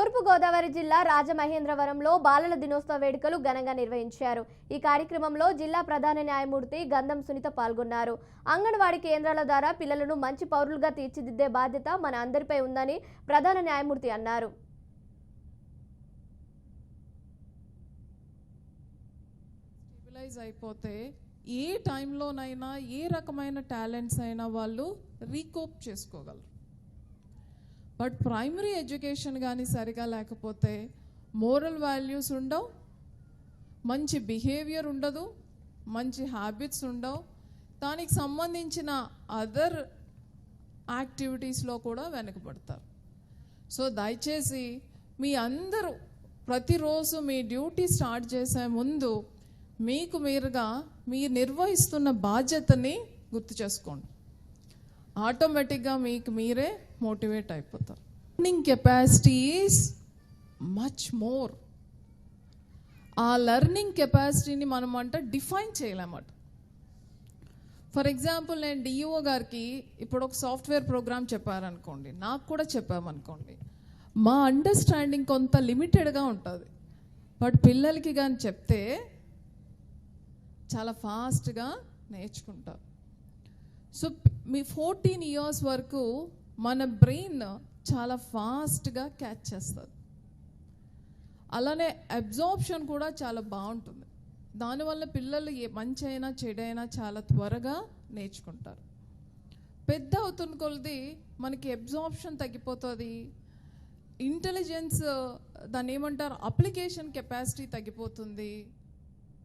తూర్పుగోదావరి జిల్లా రాజమహేంద్రవరంలో బాలల దినోత్సవ వేడుకలు ఘనంగా నిర్వహించారు. ఈ కార్యక్రమంలో జిల్లా ప్రధాన న్యాయమూర్తి గంధం సునీత పాల్గొన్నారు. అంగన్వాడీ కేంద్రాల ద్వారా పిల్లలను మంచి పౌరులుగా తీర్చిదిద్దే బాధ్యత మన అందరిపై ఉందని ప్రధాన న్యాయమూర్తి అన్నారు. అయిపోతే ఏ టైంలోనైనా ఏ రకమైన టాలెంట్స్ అయినా వాళ్ళు రీకోప్ చేసుకోగలరు. బట్ ప్రైమరీ ఎడ్యుకేషన్ కానీ సరిగా లేకపోతే మోరల్ వాల్యూస్ ఉండవు మంచి బిహేవియర్ ఉండదు మంచి హ్యాబిట్స్ ఉండవు. దానికి సంబంధించిన అదర్ యాక్టివిటీస్లో కూడా వెనకబడతారు. సో దయచేసి మీ అందరూ ప్రతిరోజు మీ డ్యూటీ స్టార్ట్ చేసే ముందు మీకు మీరుగా మీరు నిర్వహిస్తున్న బాధ్యతని గుర్తు చేసుకోండి. ఆటోమేటిక్గా మీకు మీరే మోటివేట్ అయిపోతారు. Learning capacity is much more ఆ లెర్నింగ్ కెపాసిటీని మనం అంట డిఫైన్ చేయలేమట ఫర్ ఎగ్జాంపుల్ నేను డిఈఓ గారికి ఇప్పుడు ఒక సాఫ్ట్వేర్ ప్రోగ్రామ్ చెప్పారనుకోండి నాకు కూడా చెప్పామనుకోండి మా అండర్స్టాండింగ్ కొంత లిమిటెడ్గా ఉంటుంది. బట్ పిల్లలకి కానీ చెప్తే చాలా ఫాస్ట్గా నేర్చుకుంటారు. సో మీ ఫోర్టీన్ ఇయర్స్ వరకు మన బ్రెయిన్ చాలా ఫాస్ట్గా క్యాచ్ చేస్తుంది. అలానే అబ్జార్ప్షన్ కూడా చాలా బాగుంటుంది. దానివల్ల పిల్లలు ఏ మంచి అయినా చెడైనా చాలా త్వరగా నేర్చుకుంటారు. పెద్ద అవుతున్న కొలది మనకి అబ్జార్ప్షన్ తగ్గిపోతుంది. ఇంటెలిజెన్స్ దాన్ని ఏమంటారు? అప్లికేషన్ కెపాసిటీ తగ్గిపోతుంది.